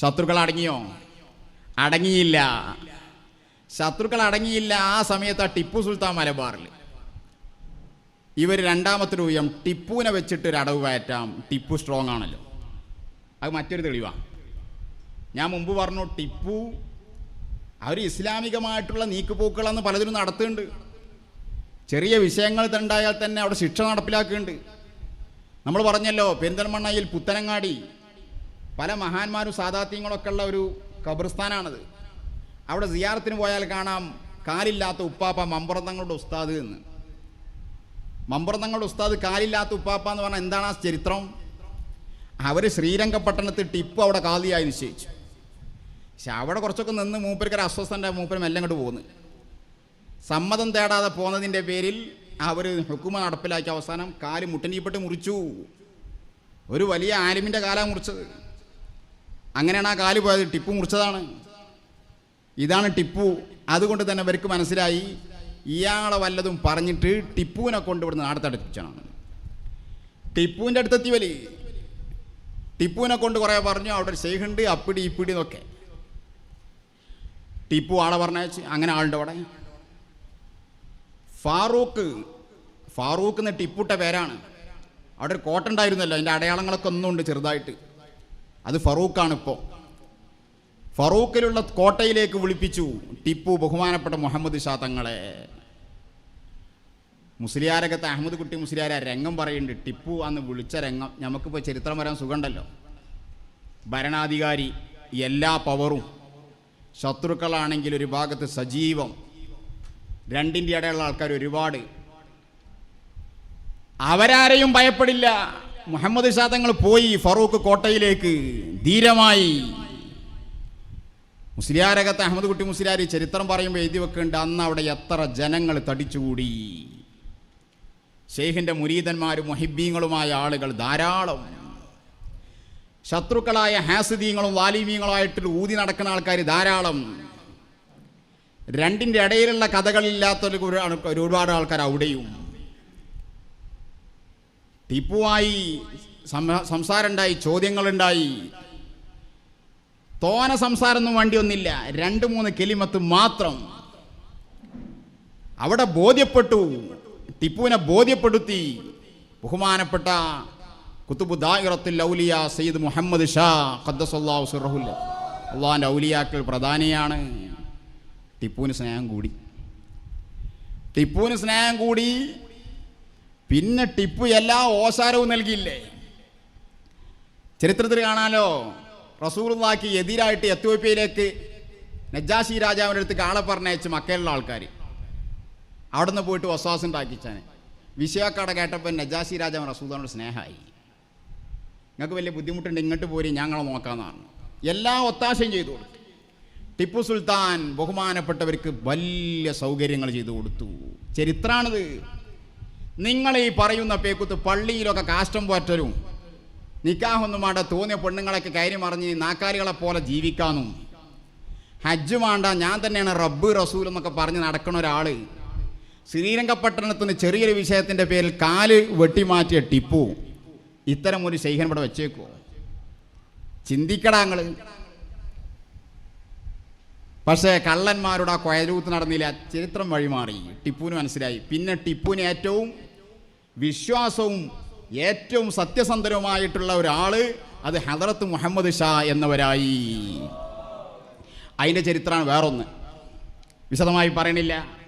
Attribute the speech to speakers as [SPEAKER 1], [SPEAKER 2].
[SPEAKER 1] ശത്രുക്കൾ അടങ്ങിയോ അടങ്ങിയില്ല. ശത്രുക്കൾ അടങ്ങിയില്ല ആ സമയത്ത് ആ ടിപ്പു സുൽത്താൻ മലബാറിൽ. ഇവർ രണ്ടാമത്തെ രൂപം ടിപ്പുവിനെ വെച്ചിട്ട് ഒരു അടവ് കയറ്റാം. ടിപ്പു സ്ട്രോങ് ആണല്ലോ. അത് മറ്റൊരു തെളിവാണ് ഞാൻ മുമ്പ് പറഞ്ഞു ടിപ്പു അവർ ഇസ്ലാമികമായിട്ടുള്ള നീക്കുപോക്കുകളെന്ന് പലതിനും നടത്തുന്നുണ്ട്. ചെറിയ വിഷയങ്ങൾ ഉണ്ടായാൽ തന്നെ അവിടെ ശിക്ഷ നടപ്പിലാക്കുന്നുണ്ട്. നമ്മൾ പറഞ്ഞല്ലോ പെരിന്തൽമണ്ണയിൽ പുത്തനങ്ങാടി പല മഹാന്മാരും സാദാത്യങ്ങളൊക്കെ ഉള്ള ഒരു ഖബർസ്ഥാനാണത് അവിടെ സിയാറത്തിന് പോയാൽ കാണാം കാലില്ലാത്ത ഉപ്പാപ്പ മമ്പറത്തങ്ങളുടെ ഉസ്താദ് എന്ന്. മമ്പറത്തങ്ങളുടെ ഉസ്താദ് കാലില്ലാത്ത ഉപ്പാപ്പ എന്ന് പറഞ്ഞാൽ എന്താണ് ആ ചരിത്രം? അവർ ശ്രീരംഗപട്ടണത്തിൽ ടിപ്പ് അവിടെ കാതിയായി നിശ്ചയിച്ചു. പക്ഷെ അവിടെ കുറച്ചൊക്കെ നിന്ന് മൂപ്പരിക്കൊരു അസ്വസ്ഥന്റെ മൂപ്പരും എല്ലാം ഇങ്ങോട്ട് പോകുന്നു സമ്മതം തേടാതെ പോകുന്നതിന്റെ പേരിൽ അവർ ഹുക്കുമ നടപ്പിലാക്കിയ അവസാനം കാൽ മുട്ടനീപ്പെട്ട് മുറിച്ചു. ഒരു വലിയ ആലിമിന്റെ കാലാണ് മുറിച്ചത്. അങ്ങനെയാണ് ആ കാൽ പോയത്. ടിപ്പു മുറിച്ചതാണ്. ഇതാണ് ടിപ്പു. അതുകൊണ്ട് തന്നെ ഇവർക്ക് മനസ്സിലായി ഇയാളെ വല്ലതും പറഞ്ഞിട്ട് ടിപ്പുവിനെ കൊണ്ട് ഇവിടുന്ന് നാടത്തടുപ്പിച്ചാണ്. ടിപ്പുവിന്റെ അടുത്തെത്തി വലി. ടിപ്പുവിനെ കൊണ്ട് കുറേ പറഞ്ഞു അവിടെ ഒരു അപ്പിടി ഇപ്പിടി എന്നൊക്കെ. ടിപ്പു ആളെ പറഞ്ഞയച്ച് അങ്ങനെ ആളുടെ അവിടെ. ഫാറൂഖ് ഫാറൂഖ് എന്ന ടിപ്പുട്ട പേരാണ്. അവിടെ ഒരു കോട്ടുണ്ടായിരുന്നല്ലോ അതിന്റെ അടയാളങ്ങളൊക്കെ ഒന്നുമുണ്ട് ചെറുതായിട്ട്. അത് ഫറൂഖാണ് ഇപ്പോൾ ഫറൂഖിലുള്ള കോട്ടയിലേക്ക് വിളിപ്പിച്ചു. ടിപ്പു ബഹുമാനപ്പെട്ട മുഹമ്മദ് ഷാ തങ്ങളെ. മുസ്ലിയാരകത്ത് അഹമ്മദ് കുട്ടി മുസ്ലിയാരെ രംഗം പറയുന്നുണ്ട്. ടിപ്പു അന്ന് വിളിച്ച രംഗം. നമുക്കിപ്പോൾ ചരിത്രം വരാൻ സുഖമുണ്ടല്ലോ. ഭരണാധികാരി എല്ലാ പവറും. ശത്രുക്കളാണെങ്കിൽ ഒരു ഭാഗത്ത് സജീവം. രണ്ടിന്റെ ഇടയുള്ള ആൾക്കാർ ഒരുപാട്. അവരാരെയും ഭയപ്പെടില്ല. മുഹമ്മദ് ഷാ തങ്ങൾ പോയി ഫറൂഖ് കോട്ടയിലേക്ക് ധീരമായി. മുസ്ലിയാരകത്ത് അഹമ്മദ് കുട്ടി മുസ്ലിയാരി ചരിത്രം പറയുമ്പോൾ എഴുതി വെക്കേണ്ട അന്ന് അവിടെ എത്ര ജനങ്ങൾ തടിച്ചുകൂടി. ഷെയ്ഖിന്റെ മുരീതന്മാരും മൊഹിബീങ്ങളുമായ ആളുകൾ ധാരാളം. ശത്രുക്കളായ ഹാസിദീങ്ങളും വാലിമീങ്ങളുമായിട്ട് ഊതി നടക്കുന്ന ആൾക്കാർ ധാരാളം. രണ്ടിന്റെ ഇടയിലുള്ള കഥകളില്ലാത്ത ഒരു- ഒരു ഒരുപാട് ആൾക്കാർ അവിടെയും. ടിപ്പുവായി സംസാ- സംസാരമുണ്ടായി ചോദ്യങ്ങളുണ്ടായി. തോന സംസാരമൊന്നും വണ്ടിയൊന്നില്ല. രണ്ട് മൂന്ന് കെലിമത്ത് മാത്രം. അവിടെ ബോധ്യപ്പെട്ടു. ടിപ്പുവിനെ ബോധ്യപ്പെടുത്തി. ബഹുമാനപ്പെട്ട കുത്തുബു ദായിറത്തുൽ ഔലിയ സയ്യിദ് മുഹമ്മദ് ഷാ ഖദ്ദസല്ലാഹു സുറഹുൽ. അള്ളാഹിന്റെ ഔലിയാക്കൾ പ്രധാനിയാണ്. ടിപ്പുവിന് സ്നേഹം കൂടി. ടിപ്പുവിന് സ്നേഹം കൂടി. പിന്നെ ടിപ്പു എല്ലാ ഓസാരവും നൽകിയില്ലേ? ചരിത്രത്തിൽ കാണാലോ? റസൂറുള്ളാക്ക് എതിരായിട്ട് എത്യോപ്യയിലേക്ക് നജാഷി രാജാവിന്റെ അടുത്ത് ആളെ പറഞ്ഞയച്ച് മക്കയിലുള്ള ആൾക്കാർ അവിടെ നിന്ന് പോയിട്ട് വസ്വാസം ഉണ്ടാക്കിച്ചാന്. വിഷയക്കട കേട്ടപ്പോൾ നജാസി രാജാവ് റസൂദാനോട് സ്നേഹമായി നിങ്ങൾക്ക് വലിയ ബുദ്ധിമുട്ടുണ്ട് ഇങ്ങോട്ട് പോരി ഞങ്ങളെ നോക്കാമെന്നാണ് എല്ലാ ഒത്താശയും ചെയ്തു കൊടുത്തു. ടിപ്പു സുൽത്താൻ ബഹുമാനപ്പെട്ടവർക്ക് വലിയ സൗകര്യങ്ങൾ ചെയ്തു കൊടുത്തു. ചരിത്രാണിത്. നിങ്ങൾ ഈ പറയുന്ന പേക്കുത്ത് പള്ളിയിലൊക്കെ കാഷ്ടം പോറ്റരും. നിക്കാഹൊന്നും വേണ്ട തോന്നിയ പെണ്ണുങ്ങളൊക്കെ കയറി മറിഞ്ഞ് നാക്കാലികളെ പോലെ ജീവിക്കാനും. ഹജ്ജ് വേണ്ട ഞാൻ തന്നെയാണ് റബ്ബ് റസൂൽ എന്നൊക്കെ പറഞ്ഞ് നടക്കുന്ന ഒരാൾ ശ്രീരംഗപട്ടണത്തിന് ചെറിയൊരു വിഷയത്തിന്റെ പേരിൽ കാൽ വെട്ടിമാറ്റിയ ടിപ്പു. ഇത്തരം ഒരു ശൈഹൻ ഇവിടെ വെച്ചേക്കുമോ ചിന്തിക്കടാ പക്ഷേ കള്ളന്മാരുടെ ആ കൊയലൂത്ത് നടന്നില്ല. ചരിത്രം വഴിമാറി. ടിപ്പുവിന് മനസ്സിലായി. പിന്നെ ടിപ്പുവിന് ഏറ്റവും വിശ്വാസവും ഏറ്റവും സത്യസന്ധനുമായിട്ടുള്ള ഒരാൾ അത് ഹദറത്ത് മുഹമ്മദ് ഷാ എന്നവരായി. അതിന്റെ ചരിത്രമാണ് വേറൊന്ന്. വിശദമായി പറയണില്ല.